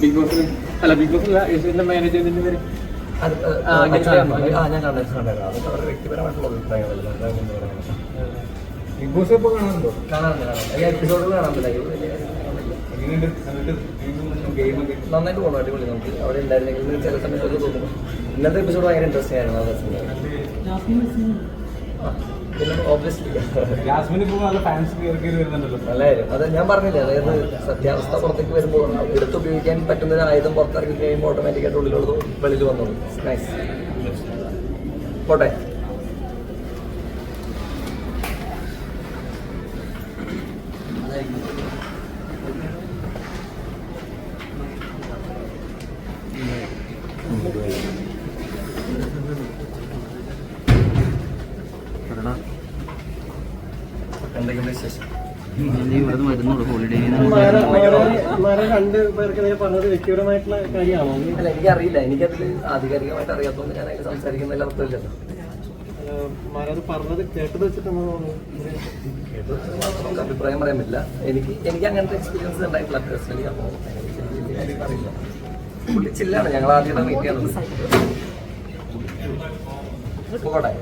Big boss അല്ല big boss അല്ല ഏഷ്യന്റെ മാനേജർ പേര്? ആ, ഞാൻ കണ്ടായിരുന്നു അതൊക്കെ അവരുടെ വ്യക്തിപരമായിട്ടുള്ള അഭിപ്രായങ്ങളല്ല? പറയുന്നത്. ബിഗ് ബോസ് ഇപ്പൊ കാണാറുണ്ടോ? കാണാറുണ്ട് കാണാറുണ്ട്. എല്ലാ കണ്ടിട്ട് ഗെയിമൊക്കെ നന്നായിട്ട് പോകണം അടിപൊളി നമുക്ക്. അവിടെ ഉണ്ടായിരുന്നെങ്കിൽ ചില സമയത്തൊക്കെ തോന്നുന്നു ഇന്നത്തെ എപ്പിസോഡ് ഭയങ്കര ഇൻട്രസ്റ്റിംഗ് ആയിരുന്നു ആ. അത് ഞാൻ പറഞ്ഞില്ലേ അതായത് സത്യാവസ്ഥ പുറത്തേക്ക് വരുമ്പോൾ എടുത്ത് ഉപയോഗിക്കാൻ പറ്റുന്ന ഒരു ആയുധം പുറത്തിറങ്ങി കഴിയുമ്പോൾ ഓട്ടോമാറ്റിക്കായിട്ട് ഉള്ളിലുള്ളത് വെളിയിൽ വന്നോളൂ. നൈസ് പോട്ടെ. എന്തെങ്കിലും വിശേഷം? ഇവിടെ മരുന്നുള്ളൂ ഹോളിഡേ രണ്ട് പേർക്കെതിരെ പറഞ്ഞത് വ്യക്തിപരമായിട്ടുള്ള കാര്യമാണോ? അല്ല എനിക്കറിയില്ല. എനിക്കതിൽ ആധികാരികമായിട്ട് അറിയാത്തതുകൊണ്ട് ഞാൻ അതിൽ സംസാരിക്കുന്നതിൽ അർത്ഥമില്ലല്ലോ മാരത് പറഞ്ഞത് കേട്ടത് വെച്ചിട്ടാണോ കേട്ടത് നമുക്ക് അഭിപ്രായം പറയാൻ പറ്റില്ല. എനിക്ക് എനിക്ക് അങ്ങനത്തെ എക്സ്പീരിയൻസ് ഉണ്ടായിട്ടില്ല പേഴ്സണലി അപ്പോൾ അറിയില്ല. പുള്ളി ചില്ലാണ്. ഞങ്ങൾ ആദ്യമായിട്ട് മീറ്റ് ചെയ്യുന്നത്. പോകട്ടെ.